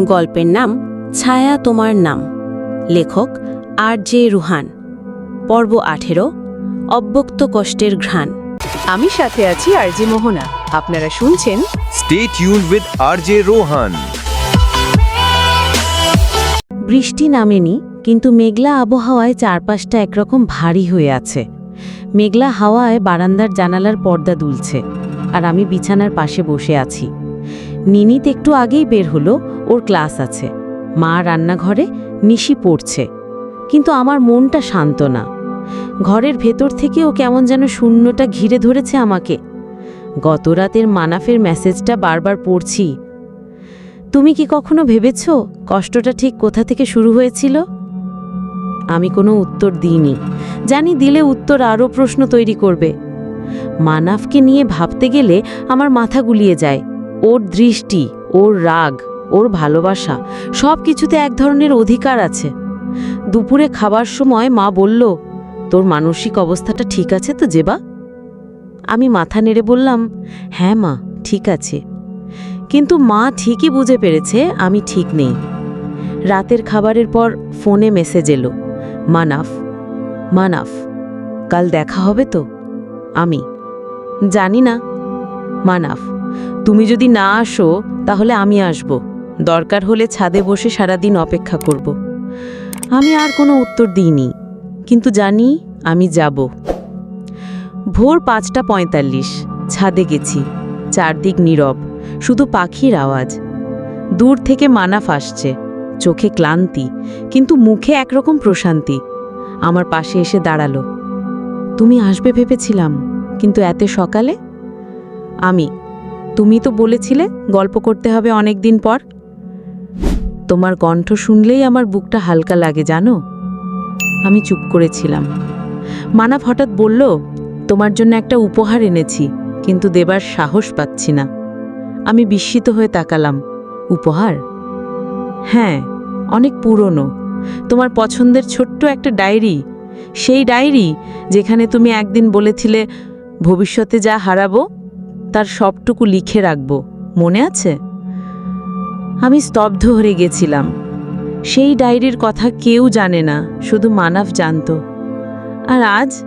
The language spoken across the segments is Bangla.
গল্পের নাম ছায়া তোমার নাম। লেখক আর জে রুহান। পর্ব আঠেরো অব্যক্ত কষ্টের ঘ্রাণ। আমি সাথে আছি আরজি মোহনা। আপনারা শুনছেন Stay tuned R J Rohan. বৃষ্টি নামেনি কিন্তু মেঘলা আবহাওয়ায় চারপাশটা একরকম ভারী হয়ে আছে। মেঘলা হাওয়ায় বারান্দার জানালার পর্দা দুলছে আর আমি বিছানার পাশে বসে আছি। নিনিত একটু আগেই বের হলো ওর ক্লাস আছে। মা রান্নাঘরে, নিশি পড়ছে। কিন্তু আমার মনটা শান্ত না। ঘরের ভেতর থেকে ও কেমন যেন শূন্যটা ঘিরে ধরেছে আমাকে। গত রাতের মানাফের মেসেজটা বারবার পড়ছি। তুমি কি কখনো ভেবেছ কষ্টটা ঠিক কোথা থেকে শুরু হয়েছিল? আমি কোনো উত্তর দিইনি। জানি দিলে উত্তর আরও প্রশ্ন তৈরি করবে। মানাফকে নিয়ে ভাবতে গেলে আমার মাথা গুলিয়ে যায়। ওর দৃষ্টি, ওর রাগ। ওর ভালোবাসা, সব কিছুতে এক ধরনের অধিকার আছে। দুপুরে খাবার সময় মা বলল, তোর মানসিক অবস্থাটা ঠিক আছে তো, জেবা? আমি মাথা নেড়ে বললাম হ্যাঁ মা, ঠিক আছে। কিন্তু মা ঠিকই বুঝে পেরেছে আমি ঠিক নেই। রাতের খাবারের পর ফোনে মেসেজ এলো, মানাফ মানাফ, কাল দেখা হবে তো? আমি, জানি না। মানাফ, তুমি যদি না আসো, তাহলে আমি আসব। দরকার হলে ছাদে বসে সারাদিন অপেক্ষা করব। আমি আর কোনো উত্তর দিইনি, কিন্তু জানি আমি যাব। ভোর পাঁচটা পঁয়তাল্লিশ, ছাদে গেছি, চারদিক নীরব, শুধু পাখির আওয়াজ। দূর থেকে মানাফ আসছে, চোখে ক্লান্তি, কিন্তু মুখে একরকম প্রশান্তি। আমার পাশে এসে দাঁড়াল। তুমি আসবে ভেবেছিলাম, কিন্তু এত সকালে? আমি, তুমি তো বলেছিলে, গল্প করতে হবে অনেক দিন পর। তোমার কণ্ঠ শুনলেই আমার বুকটা হালকা লাগে, জানো? আমি চুপ করেছিলাম। মানাফ হঠাৎ বলল, তোমার জন্য একটা উপহার এনেছি, কিন্তু দেবার সাহস পাচ্ছি না। আমি বিস্মিত হয়ে তাকালাম। উপহার? হ্যাঁ অনেক পুরনো। তোমার পছন্দের ছোট্ট একটা ডায়েরি। সেই ডায়েরি যেখানে তুমি একদিন বলেছিলে, ভবিষ্যতে যা হারাবো, তার সবটুকু লিখে রাখব। মনে আছে? আমি স্তব্ধ হয়ে গেছিলাম। সেই ডায়েরির কথা কেউ জানে না, শুধু মানব জানত। আর আজ,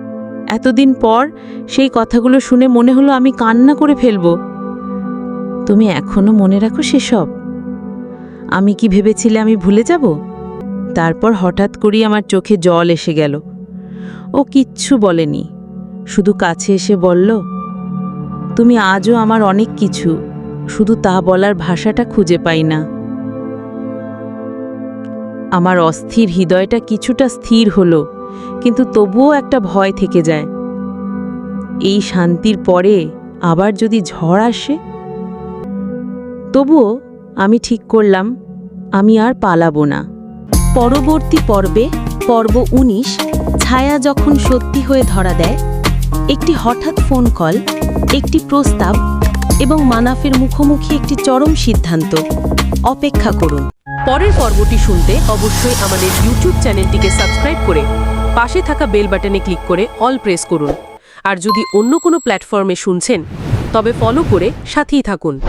এতদিন পর সেই কথাগুলো শুনে মনে হলো আমি কান্না করে ফেলব। তুমি এখনও মনে রাখো সেসব? আমি কি ভেবেছিলে আমি ভুলে যাব? তারপর হঠাৎ করেই আমার চোখে জল এসে গেল। ও কিচ্ছু বলেনি, শুধু কাছে এসে বলল, তুমি আজও আমার অনেক কিছু। শুধু তা বলার ভাষাটা খুঁজে পাই না। আমার অস্থির হৃদয়টা কিছুটা স্থির হলো, কিন্তু তবুও একটা ভয় থেকে যায়। এই শান্তির পরে আবার যদি ঝড় আসে? তবুও আমি ঠিক করলাম, আমি আর পালাবো না। পরবর্তী পর্বে, পর্ব ১৯ ছায়া যখন সত্যি হয়ে ধরা দেয়, একটি হঠাৎ ফোন কল একটি প্রস্তাব এবং মানাফের মুখোমুখি একটি চরম সিদ্ধান্ত। অপেক্ষা করুন। পরের পর্বটি শুনতে অবশ্যই আমাদের ইউটিউব চ্যানেলটিকে সাবস্ক্রাইব করে পাশে থাকা বেল বাটনে ক্লিক করে অল প্রেস করুন। আর যদি অন্য কোনো প্ল্যাটফর্মে শুনছেন, তবে ফলো করে সাথেই থাকুন।